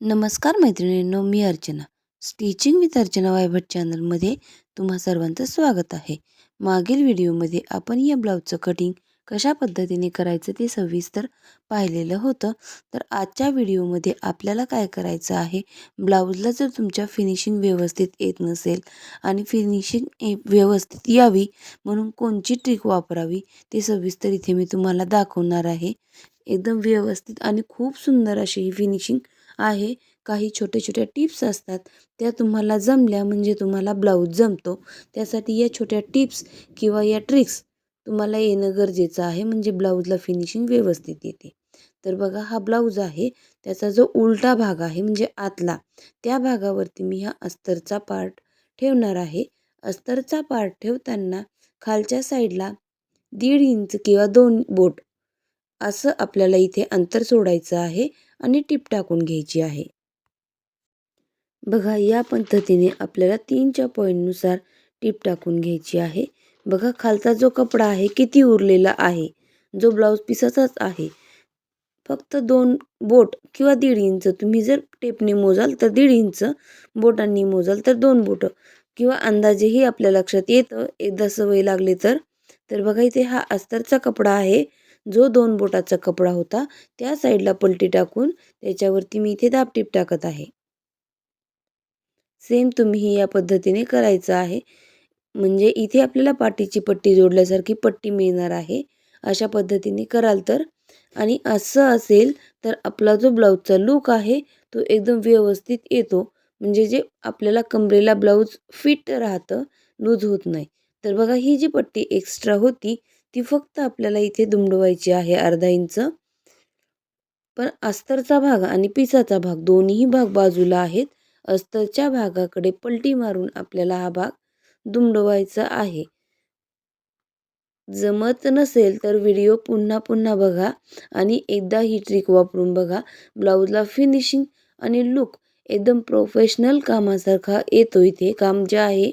नमस्कार मैत्रिणींनो मी अर्चना. स्टिचिंग विथ अर्चना वायभट चॅनलमध्ये तुम्हा सर्वांचं स्वागत आहे. मागील व्हिडिओमध्ये आपण या ब्लाऊजचं कटिंग कशा पद्धतीने करायचं ते सविस्तर पाहिलेलं होतं. तर आजच्या व्हिडिओमध्ये आपल्याला काय करायचं आहे? ब्लाऊजला जर तुमच्या फिनिशिंग व्यवस्थित येत नसेल आणि फिनिशिंग व्यवस्थित यावी म्हणून कोणची ट्रिक वापरावी ते सविस्तर इथे मी तुम्हाला दाखवणार आहे. एकदम व्यवस्थित आणि खूप सुंदर अशी ही फिनिशिंग आहे. काही छोटे छोट्या टिप्स असतात. त्या तुम्हाला जमल्या म्हणजे तुम्हाला ब्लाऊज जमतो. त्यासाठी या छोट्या टिप्स किंवा या ट्रिक्स तुम्हाला येणं गरजेचं आहे. म्हणजे ब्लाऊजला फिनिशिंग व्यवस्थित येते. तर बघा हा ब्लाऊज आहे. त्याचा जो उलटा भाग आहे म्हणजे आतला त्या भागावरती मी हा अस्तरचा पार्ट ठेवणार आहे. अस्तरचा पार्ट ठेवताना खालच्या साईडला दीड इंच किंवा दोन बोट असं आपल्याला इथे अंतर सोडायचं आहे. आणि टीप टाकून घ्यायची आहे. बघा या पद्धतीने आपल्याला तीनच्या पॉईंटनुसार टीप टाकून घ्यायची आहे. बघा खालचा जो कपडा आहे किती उरलेला आहे? जो ब्लाऊज पिसाचाच आहे. फक्त दोन बोट किंवा दीड इंच. तुम्ही जर टेपने मोजाल तर दीड इंच बोटांनी मोजाल तर दोन बोटं. किंवा अंदाजेही आपल्या लक्षात येतं एकदा सवय लागली तर. तर बघा इथे हा अस्तरचा कपडा आहे. जो दोन बोटाचा कपडा होता त्या साईडला पलटी टाकून त्याच्यावरती मी इथे दाबटीप टाकत आहे. सेम तुम्ही या पद्धतीने करायचं आहे. म्हणजे इथे आपल्याला पाठीची पट्टी जोडल्यासारखी पट्टी मिळणार आहे. अशा पद्धतीने कराल तर. आणि असं असेल तर आपला जो ब्लाऊजचा लूक आहे तो एकदम व्यवस्थित येतो. म्हणजे जे आपल्याला कमरेला ब्लाऊज फिट राहतं लूज होत नाही. तर बघा ही जी पट्टी एक्स्ट्रा होती ती फक्त आपल्याला इथे दुमडवायची आहे अर्धा इंच. पण अस्तरचा भाग आणि पिसाचा भाग दोन्ही भाग बाजूला आहेत. अस्तरच्या भागाकडे पलटी मारून आपल्याला हा भाग दुमडवायचा आहे. जमत नसेल तर व्हिडिओ पुन्हा पुन्हा बघा आणि एकदा ही ट्रिक वापरून बघा. ब्लाऊजला फिनिशिंग आणि लुक एकदम प्रोफेशनल कामासारखा येतो इथे. काम जे आहे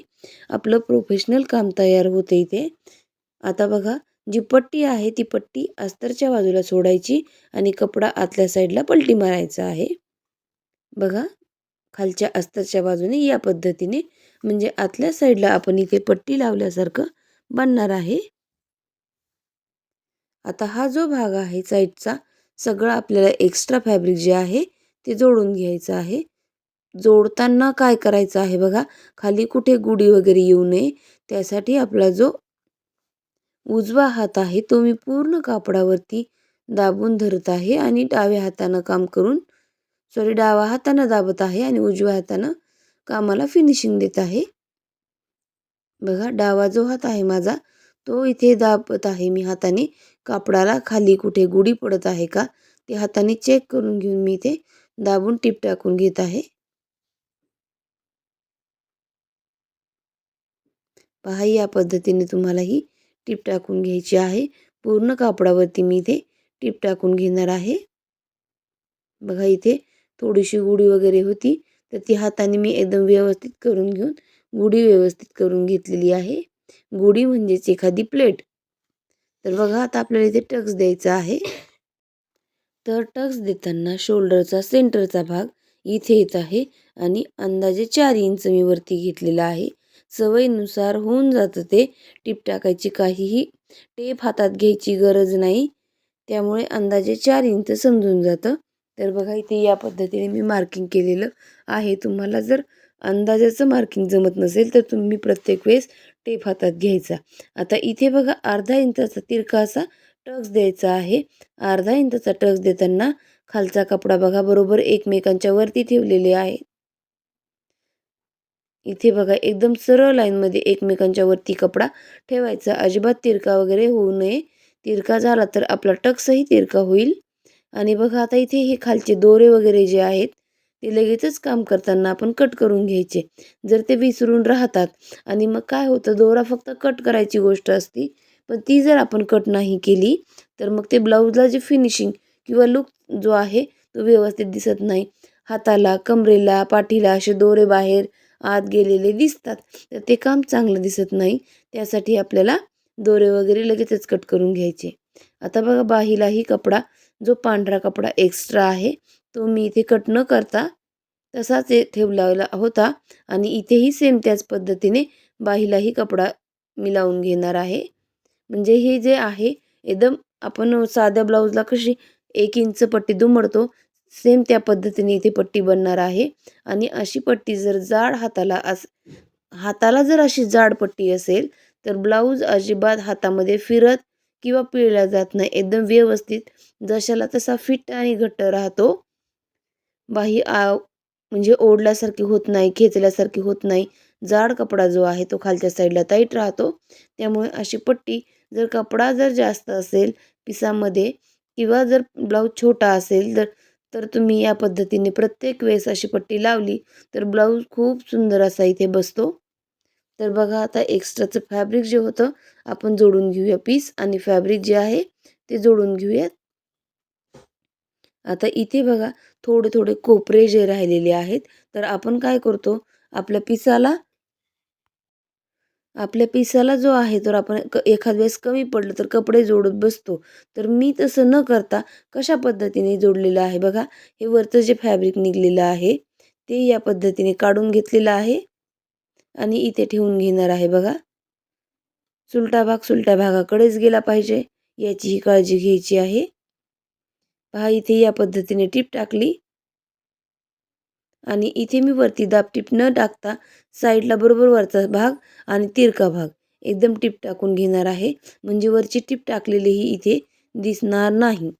आपलं प्रोफेशनल काम तयार होतं इथे. आता बघा जी पट्टी आहे ती पट्टी अस्तरच्या बाजूला सोडायची आणि कपडा आतल्या साईडला पलटी मारायचा आहे. बघा खालच्या अस्तरच्या बाजूने या पद्धतीने म्हणजे आतल्या साईडला आपण इथे पट्टी लावल्यासारखं बनणार आहे. आता हा जो भाग आहे साईडचा सगळा आपल्याला एक्स्ट्रा फॅब्रिक जे आहे ते जोडून घ्यायचं आहे. जोडताना काय करायचं आहे बघा खाली कुठे गुढी वगैरे येऊ नये त्यासाठी आपला जो उजवा हात आहे. तो मी पूर्ण कापडावरती दाबून धरत आहे आणि डाव्या हातानं काम करून सॉरी डावा हातानं दाबत आहे आणि उजव्या हातानं कामाला फिनिशिंग देत आहे. बघा डावा जो हात आहे माझा तो इथे दाबत आहे मी हाताने. कापडाला खाली कुठे गुढी पडत आहे का ते हाताने चेक करून घेऊन मी इथे दाबून टीप टाकून घेत आहे. पहा या पद्धतीने तुम्हाला ही टीप टाकून घ्यायची आहे. पूर्ण कापडावरती मी इथे टीप टाकून घेणार आहे. बघा इथे थोडीशी गुढी वगैरे होती. तर ती हाताने मी एकदम व्यवस्थित करून घेऊन गुढी व्यवस्थित करून घेतलेली आहे. गुढी म्हणजेच एखादी प्लेट. तर बघा आता आपल्याला इथे टक्स द्यायचा आहे. तर टक्स देताना शोल्डरचा सेंटरचा भाग इथे येत आहे. आणि अंदाजे चार इंच मी वरती घेतलेला आहे. सवयीनुसार होऊन जातं ते. टीप टाकायची काहीही. टेप हातात घ्यायची गरज नाही. त्यामुळे अंदाजे चार इंच समजून जातं. तर बघा इथे या पद्धतीने मी मार्किंग केलेलं आहे. तुम्हाला जर अंदाजाचं मार्किंग जमत नसेल तर तुम्ही प्रत्येक वेळेस टेप हातात घ्यायचा. आता इथे बघा अर्धा इंचाचा तिरका असा टक्स द्यायचा आहे. अर्धा इंचाचा टक्स देताना खालचा कपडा बघा बरोबर एकमेकांच्या वरती ठेवलेले आहे. इथे बघा एकदम सरळ लाईनमध्ये एकमेकांच्या वरती कपडा ठेवायचा. अजिबात तिरका वगैरे होऊ नये. तिरका झाला तर आपला टक्सही तिरका होईल. आणि बघा आता इथे हे खालचे दोरे वगैरे जे आहेत ते लगेचच काम करताना आपण कट करून घ्यायचे. जर ते विसरून राहतात. आणि मग काय होतं दोरा फक्त कट करायची गोष्ट असती पण ती जर आपण कट नाही केली तर मग ते ब्लाऊजला जे फिनिशिंग किंवा लुक जो आहे तो व्यवस्थित दिसत नाही. हाताला कमरेला पाठीला असे दोरे बाहेर आत गेलेले दिसतात. तर ते काम चांगलं दिसत नाही. त्यासाठी आपल्याला दोरे वगैरे लगेचच कट करून घ्यायचे. आता बघा बाहीलाही कपडा जो पांढरा कपडा एक्स्ट्रा आहे तो मी इथे कट न करता तसाच हे होता आणि इथेही सेम त्याच पद्धतीने बाहीलाही कपडा मी लावून घेणार आहे. म्हणजे हे जे आहे एकदम आपण साध्या ब्लाऊजला कशी एक इंच पट्टी दुमडतो सेम त्या पद्धतीने इथे पट्टी बनणार आहे. आणि अशी पट्टी जर जाड हाताला अस हाताला जर अशी जाड पट्टी असेल तर ब्लाऊज अजिबात हातामध्ये फिरत किंवा पिळला जात नाही. एकदम व्यवस्थित जशाला तसा फिट आणि घट्ट राहतो. बाही आ म्हणजे ओढल्यासारखी होत नाही खेचल्यासारखी होत नाही. जाड कपडा जो आहे तो खालच्या साईडला टाईट राहतो. त्यामुळे अशी पट्टी जर कपडा जर जास्त असेल पिसामध्ये किंवा जर ब्लाऊज छोटा असेल तर तर तुम्ही या पद्धतीने प्रत्येक वेळेस अशी पट्टी लावली तर ब्लाऊज खूप सुंदर असा इथे बसतो. तर बघा आता एक्स्ट्राचं फॅब्रिक जे होतं आपण जोडून घेऊया पीस आणि फॅब्रिक जे आहे ते जोडून घेऊयात. आता इथे बघा थोडे थोडे कोपरे जे राहिलेले आहेत तर आपण काय करतो आपल्या पिसाला आपल्या पिसाला जो आहे तर आपण क एखाद वेळेस कमी पडलं तर कपडे जोडत बसतो. तर मी तसं न करता कशा पद्धतीने जोडलेलं आहे बघा. हे वरचं जे फॅब्रिक निघलेलं आहे ते या पद्धतीने काढून घेतलेलं आहे. आणि इथे ठेवून घेणार आहे बघा. सुलटा भाग सुलट्या भागाकडेच गेला पाहिजे याचीही काळजी घ्यायची आहे. पहा इथे या पद्धतीने टीप टाकली. आणि इथे मी वरती दाबटीप न टाकता साईडला बरोबर वरचा भाग आणि तिरका भाग एकदम टीप टाकून घेणार आहे. म्हणजे वरची टीप टाकलेलीही इथे दिसणार नाही.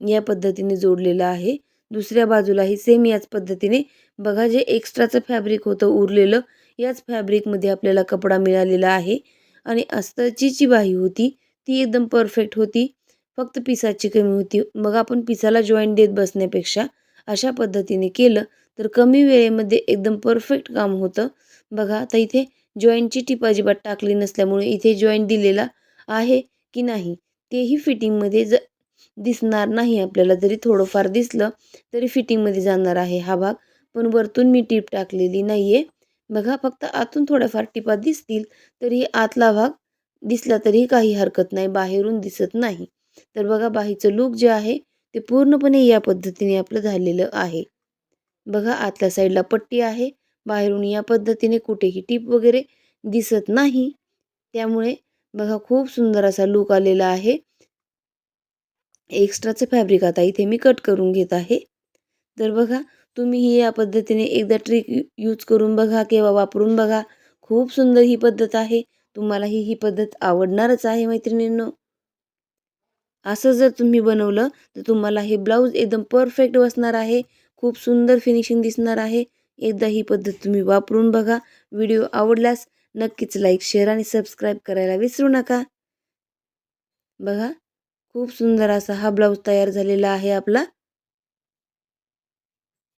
या पद्धतीने जोडलेलं आहे. दुसऱ्या बाजूलाही सेम याच पद्धतीने बघा जे एक्स्ट्राचं फॅब्रिक होतं उरलेलं याच फॅब्रिकमध्ये आपल्याला कपडा मिळालेला आहे. आणि अस्तरची जी बाही होती ती एकदम परफेक्ट होती. फक्त पिसाची कमी होती. मग आपण पिसाला जॉईंट देत बसण्यापेक्षा अशा पद्धतीने केलं तर कमी वेळेमध्ये एकदम परफेक्ट काम होतं. बघा आता इथे जॉईंटची टीप अजिबात टाकली नसल्यामुळे इथे जॉईंट दिलेला आहे की नाही तेही फिटिंगमध्ये ज दिसणार नाही आपल्याला. जरी थोडंफार दिसलं तरी फिटिंगमध्ये जाणार आहे हा भाग. पण वरतून मी टीप टाकलेली नाही आहे बघा फक्त आतून थोड्याफार टिपा दिसतील तरी आतला भाग दिसला तरी काही हरकत नाही बाहेरून दिसत नाही. तर बघा बाहीचं लूक जे आहे ते पूर्णपणे या पद्धतीने आपलं झालेलं आहे. बघा आतल्या साईडला पट्टी आहे. बाहेरून या पद्धतीने कुठेही टीप वगैरे दिसत नाही. त्यामुळे बघा खूप सुंदर असा लूक आलेला आहे. एक्स्ट्राचं फॅब्रिक आता इथे मी कट करून घेत आहे. तर बघा तुम्ही ही या पद्धतीने एकदा ट्रिक यूज करून बघा किंवा वापरून बघा. खूप सुंदर ही पद्धत आहे. तुम्हालाही ही पद्धत आवडणारच आहे मैत्रिणींनो. असं जर तुम्ही बनवलं तर तुम्हाला हे ब्लाऊज एकदम परफेक्ट बसणार आहे. खूप सुंदर फिनिशिंग दिसणार आहे. एकदा ही पद्धत तुम्ही वापरून बघा. व्हिडिओ आवडल्यास नक्कीच लाईक शेअर आणि सबस्क्राईब करायला विसरू नका. बघा खूप सुंदर असा हा ब्लाऊज तयार झालेला आहे आपला.